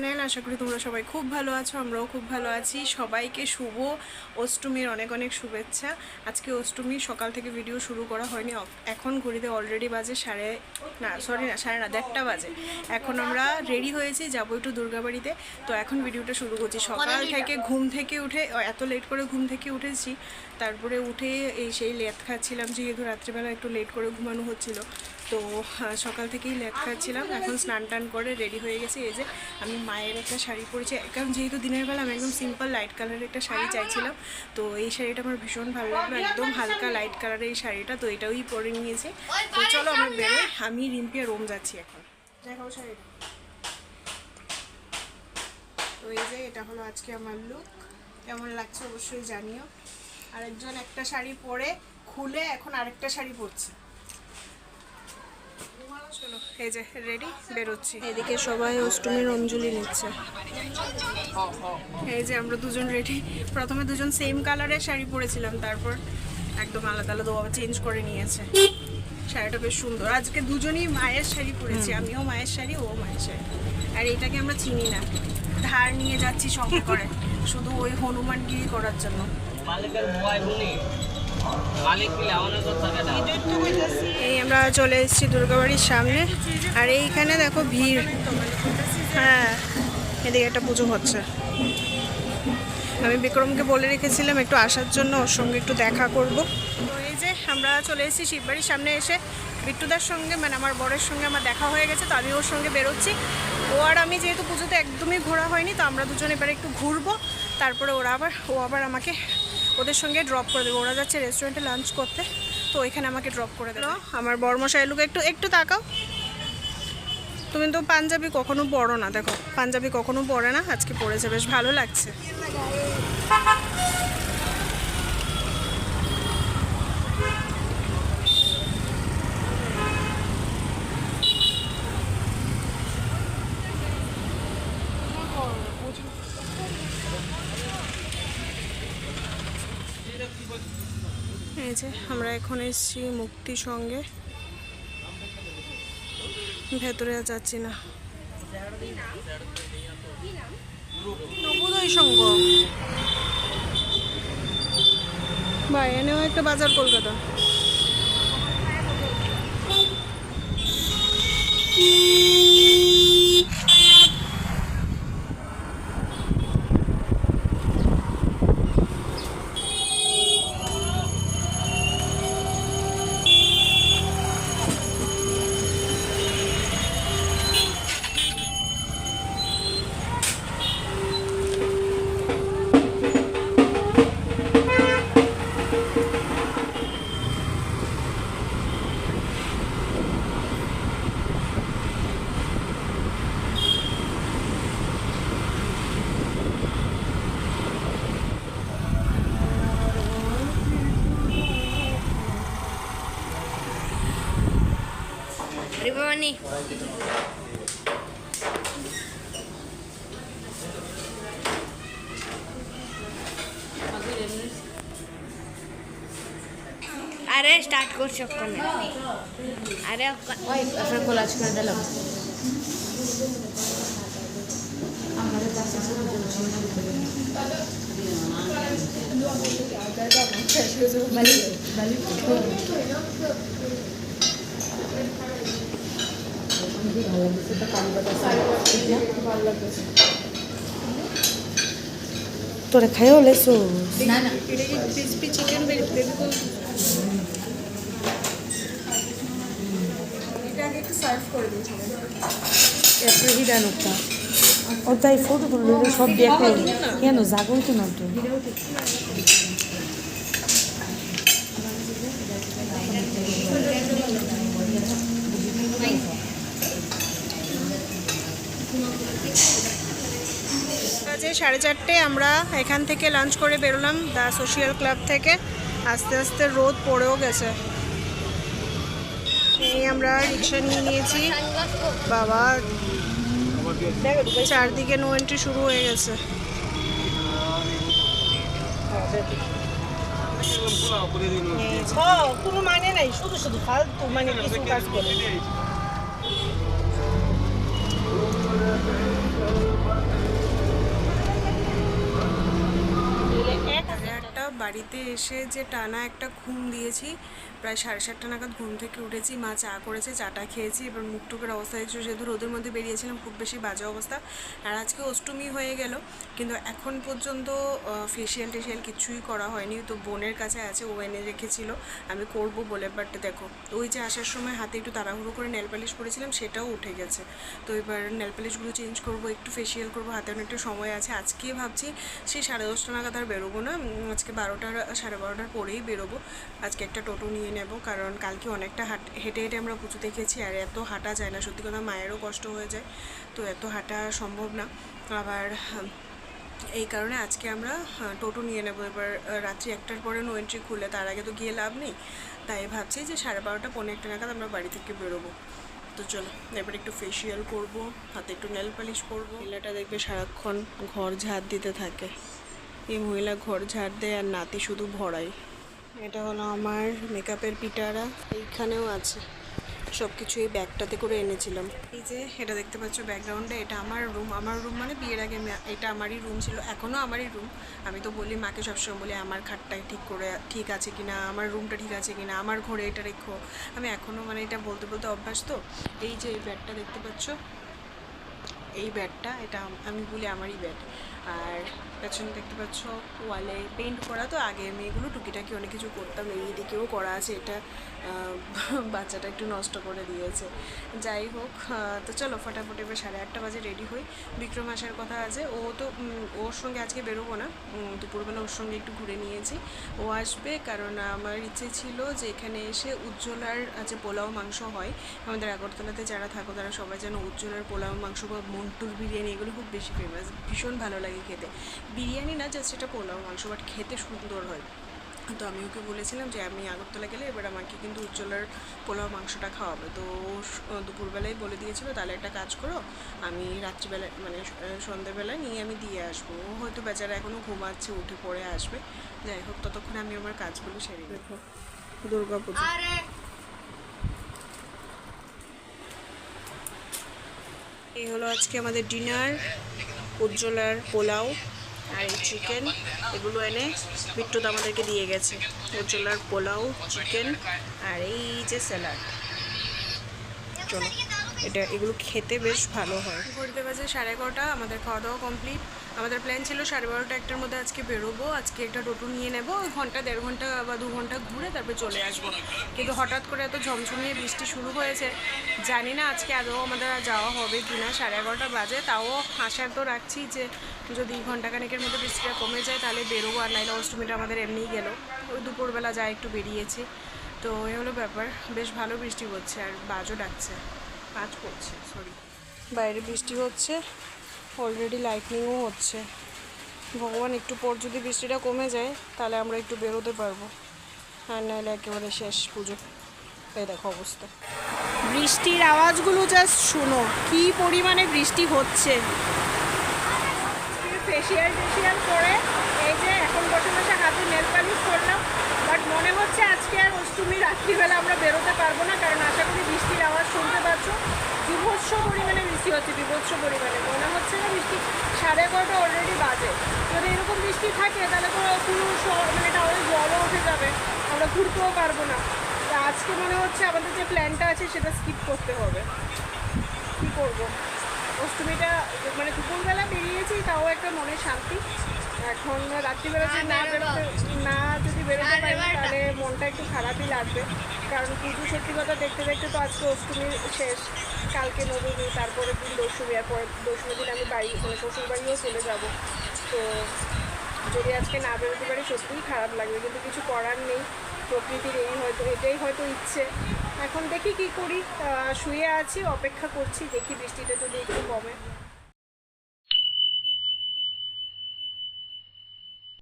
Channel আশা করি তোমরা সবাই খুব ভালো আছো আমরাও খুব ভালো আছি। সবাইকে শুভ অষ্টমীর অনেক অনেক শুভেচ্ছা। আজকে অষ্টমী সকাল থেকে ভিডিও শুরু করা হয়নি। এখন ঘড়িতে অলরেডি বাজে সাড়ে না সরি না সাড়ে না দেড়টা বাজে। এখন আমরা রেডি হয়েছি যাব একটু দুর্গাবাড়িতে। তো এখন ভিডিওটা শুরু করছি। সকাল থেকে ঘুম থেকে উঠে এত লেট করে ঘুম থেকে উঠেছি। তারপরে উঠে এই সেই লেট খাচ্ছিলাম যেহেতু রাত্রিবেলা একটু লেট করে ঘুমানো হচ্ছিল। তো সকাল থেকেই লেট খাচ্ছিলাম। এখন স্নান টান করে রেডি হয়ে গেছি। এই যে আমি মায়ের একটা শাড়ি পরেছি। কারণ যেহেতু দিনের বেলা আমি একদম সিম্পল লাইট কালারের একটা শাড়ি চাইছিলাম তো এই শাড়িটা আমার ভীষণ ভালো লাগল। একদম হালকা লাইট কালারের এই শাড়িটা তো এটাই পরে নিয়েছে। তো চলো আমরা বেরোই। আমি রিম্পি আর রোম যাচ্ছি এখন। দেখাও শাড়িটা। তো এই যে এটা হলো আজকে আমার লুক কেমন লাগছে অবশ্যই জানিও। আরেকজন একটা শাড়ি পরে খুলে এখন আরেকটা শাড়ি পরছে। চলো এই যে রেডি বেরোচ্ছি। এদিকে সবাই অষ্টমীর অঞ্জলি নিচ্ছে। এই যে আমরা দুজন রেডি প্রথমে দুজন সেম কালারের শাড়ি পরেছিলাম তারপর একদম আলাদা আলাদা বাবা চেঞ্জ করে নিয়েছে। শাড়িটা বেশ সুন্দর। আজকে দুজনই মায়ের শাড়ি পরেছি আমিও মায়ের শাড়ি ও মায়ের শাড়ি। আর এটাকে আমরা চিনি না। ধার নিয়ে যাচ্ছি সঙ্গে করে শুধু ওই হনুমানগিরি করার জন্য। এই আমরা চলে এসেছি দুর্গাবাড়ির সামনে। আর এইখানে দেখো ভিড়। হ্যাঁ এদিকে একটা পুজো হচ্ছে। আমি বিক্রমকে বলে রেখেছিলাম একটু আসার জন্য, ওর সঙ্গে একটু দেখা করব। এই যে আমরা চলে এসেছি শিববাড়ির সামনে এসে। বিট্টুদার সঙ্গে মানে আমার বরের সঙ্গে আমার দেখা হয়ে গেছে, তো আমি ওর সঙ্গে বেরোচ্ছি। ও আর আমি যেহেতু পুজোতে একদমই ঘোরা হয়নি, তো আমরা দুজন এবার একটু ঘুরবো। তারপরে ওরা আবার, ও আবার আমাকে ওদের সঙ্গে ড্রপ করে দেবো। ওরা যাচ্ছে রেস্টুরেন্টে লাঞ্চ করতে, তো ওইখানে আমাকে ড্রপ করে দেবো। আমার বর্মশাই লুকে একটু একটু তাকাও। তুমি তো পাঞ্জাবি কখনো পরো না, দেখো, পাঞ্জাবি কখনো পরে না, আজকে পরেছে, বেশ ভালো লাগছে। এই যে, আমরা এখন এসেছি মুক্তি সঙ্গে। ভেতরে যাচ্ছি না। নবোদয় সঙ্গ। বা এনেও একটা বাজার কলকাতা। রিবানি আরে স্টার্ট করছি ওখানে আরে আপনার কোলাজ করে দিলাম। তোরা খাইও লেছো না না। এটা কি ক্রিসপি চিকেন বেবি এটা আগে একটু সার্ভ করে দিন এরপরে হিডানোটা ও তাই ফটো তুলে সব দিয়ে কেন জাগল তো না তো? বাজে সাড়ে চারটে, আমরা এখান থেকে লাঞ্চ করে বেরোলাম দ্য সোশিয়াল ক্লাব থেকে। আস্তে আস্তে রোদ পড়েও গেছে। এই আমরা রিক্সা নিয়ে নিয়েছি। বাবা, চারদিকে নো এন্ট্রি শুরু হয়ে গেছে। কোনো মানে নাই, শুধু শুধু ফালতু মানে কিছু কাজ করে। বাড়িতে এসে যে টানা একটা ঘুম দিয়েছি, প্রায় সাড়ে সাতটা নাগাদ ঘুম থেকে উঠেছি, মা চা করেছে, চাটা খেয়েছি, এবার মুখ টুকের অবস্থা দেখছ যেহেতু রোদের মধ্যে বেরিয়েছিলাম, খুব বেশি বাজে অবস্থা। আর আজকে অষ্টমী হয়ে গেল, কিন্তু এখন পর্যন্ত ফেসিয়াল টেসিয়াল কিছুই করা হয়নি, তো বোনের কাছে আছে, ও এনে রেখেছিল, আমি করব বলে বাট দেখো, ওই যে আসার সময় হাতে একটু তাড়াহুড়ো করে নেল পালিশ করেছিলাম, সেটাও উঠে গেছে। তো এবার নেল পালিশগুলো চেঞ্জ করব, একটু ফেসিয়াল করব, হাতে অনেকটা সময় আছে, আজকে ভাবছি, সেই সাড়ে দশটা নাগাদ আর বেরোবো না আজকে বারোটার, সাড়ে বারোটার পরেই বেরোবো। আজকে একটা টোটো নিয়ে নেব, কারণ কালকে অনেকটা হাট, হেঁটে হেঁটে আমরা পুজো দেখেছি আর এত হাঁটা যায় না। সত্যি কথা মায়েরও কষ্ট হয়ে যায়, তো এত হাঁটা সম্ভব না। আবার, এই কারণে আজকে আমরা টোটো নিয়ে নেব। এবার রাত্রি একটার পরে নো এন্ট্রি খুলে, তার আগে তো গিয়ে লাভ নেই। তাই ভাবছি যে সাড়ে বারোটা পনেরো একটা নাগাদ আমরা বাড়ি থেকে বেরোবো। তো চলো, এবার একটু ফেসিয়াল করব, হাতে একটু নেল পালিশ করব। মহিলাটা দেখবে সারাক্ষণ ঘর ঝাড় দিতে থাকে। এই মহিলা ঘর ঝাড় দেয় আর নাতি শুধু ভরাই এটা হলো আমার মেকআপের পিটারা, এইখানেও আছে। সব কিছু এই ব্যাগটাতে করে এনেছিলাম। এই যে, এটা দেখতে পাচ্ছ ব্যাকগ্রাউন্ডে, এটা আমার রুম। আমার রুম মানে বিয়ের আগে এটা আমারই রুম ছিল এখনও আমারই রুম। আমি তো বলি, মাকে সবসময় বলি, আমার খাটটা ঠিক করে, ঠিক আছে কি না আমার রুমটা ঠিক আছে কি না আমার ঘরে এটা রেখো। আমি এখনও মানে এটা বলতে বলতে অভ্যাস তো। এই যে, এই ব্যাগটা দেখতে পাচ্ছ? এই ব্যাটটা এটা আমি বলি আমারই ব্যাট আর পেছনে দেখতে পাচ্ছ ওয়ালে পেন্ট করা। তো আগে আমি এগুলো টুকিটাকি অনেক কিছু করতাম এই দিকেও করা আছে, এটা বাচ্চাটা একটু নষ্ট করে দিয়েছে। যাই হোক তো চলো ফটাফট এবার সাড়ে আটটা বাজে রেডি হই। বিক্রম আসার কথা আছে। ও তো ওর সঙ্গে আজকে বেরোবো না। দুপুরবেলা ওর সঙ্গে একটু ঘুরে নিয়েছি। ও আসবে কারণ আমার ইচ্ছে ছিল যে এখানে এসে উজ্জ্বলার যে পোলাও মাংস হয়। আমাদের আগরতলাতে যারা থাকো তারা সবাই যেন উজ্জ্বলার পোলাও মাংস বা মন্টুর বিরিয়ানি এগুলো খুব বেশি ফেমাস ভীষণ ভালো লাগে খেতে। বিরিয়ানি না জাস্ট এটা পোলাও মাংস বাট খেতে সুন্দর হয়। তো আমি ওকে বলেছিলাম যে আমি আগরতলা গেলে এবার আমাকে কিন্তু উজ্জ্বলার পোলাও মাংসটা খাওয়াবে। তো দুপুরবেলায় বলে দিয়েছিল তাহলে একটা কাজ করো আমি রাত্রিবেলায় মানে সন্ধ্যেবেলায় নিয়ে আমি দিয়ে আসব। ও হয়তো বেচারা এখনও ঘুমাচ্ছে উঠে পড়ে আসবে। যাই হোক ততক্ষণ আমি আমার কাজগুলো সেরে দেখো দুর্গা পুজো। এই হলো আজকে আমাদের ডিনার উজ্জ্বলার পোলাও। আর এই চিকেন এগুলো এনে বিট্টু আমাদেরকে দিয়ে গেছে। উজ্জ্বলার পোলাও চিকেন আর এই যে স্যালাড চলো। এটা, এগুলো খেতে বেশ ভালো হয়। ঘুরতে বাজে সাড়ে এগারোটা, আমাদের খাওয়া দাওয়া কমপ্লিট আমাদের প্ল্যান ছিল সাড়ে বারোটা একটার মধ্যে আজকে বেরোবো, আজকে একটা টোটো নিয়ে নেব ঘণ্টা, দেড় ঘণ্টা বা দু ঘণ্টা ঘুরে তারপরে চলে আসব। কিন্তু হঠাৎ করে এত ঝমঝমিয়ে বৃষ্টি শুরু হয়েছে, জানি না আজকে আদৌ আমাদের যাওয়া হবে কি না। সাড়ে এগারোটা বাজে, তাও আশা তো রাখছি যে যদি ঘন্টাখানেকের মধ্যে বৃষ্টিটা কমে যায় তাহলে বেরোবো। আর নাইলে অষ্টমীটা আমাদের এমনিই গেল। ওই দুপুরবেলা যা একটু বেরিয়েছি। তো এ হলো ব্যাপার, বেশ ভালো বৃষ্টি হচ্ছে আর বাজও ডাকছে। কাজ করছে সরি বাইরে বৃষ্টি হচ্ছে অলরেডি লাইটনিংও হচ্ছে। ভগবান একটু পর যদি বৃষ্টিটা কমে যায় তাহলে আমরা একটু বেরোতে পারব। আর নাহলে একেবারে শেষ পুজো। এই দেখো অবস্থা। বৃষ্টির আওয়াজগুলো জাস্ট শুনো কি পরিমাণে বৃষ্টি হচ্ছে। ফেসিয়াল টেসিয়াল করে এই যে এখন বসে বসে হাতে নেল পালিশ করলাম বাট মনে হচ্ছে আজকে আর অষ্টমী রাত্রিবেলা আমরা বেরোতে পারব না কারণ আশা করি বৃষ্টির আওয়াজ শুনতে পাচ্ছ বিভৎস পরিমাণে বৃষ্টি বিভৎস পরিমাণে। মনে হচ্ছে না বৃষ্টি সাড়ে এগারোটা অলরেডি বাজে। যদি এরকম বৃষ্টি থাকে তাহলে তো পুরো মানে টাউনে জলও উঠে যাবে। আমরা ঘুরতেও পারব না। আজকে মনে হচ্ছে আমাদের যে প্ল্যানটা আছে সেটা স্কিপ করতে হবে। কী করব? অষ্টমীটা মানে দুপুরবেলা বেরিয়েছি তাও একটা মনে শান্তি। এখন রাত্রিবেলা যদি না বেরোতে না যদি বেরোতে পারি তাহলে মনটা একটু খারাপই লাগবে। কারণ পুজো সত্যি কথা দেখতে দেখতে তো আজকে অষ্টমী শেষ। কালকে নবমী তারপরে দিন দশমী, আর পরের দশমী দিন আমি বাড়ি মানে শ্বশুর বাড়িও চলে যাব। তো যদি আজকে না বেরোতে পারি, সত্যিই খারাপ লাগবে। কিন্তু কিছু করার নেই। প্রকৃতির এই হয়তো, এটাই হয়তো ইচ্ছে। এখন দেখি কি করি। শুয়ে আছি, অপেক্ষা করছি, দেখি বৃষ্টিটা যদি একটু কমে।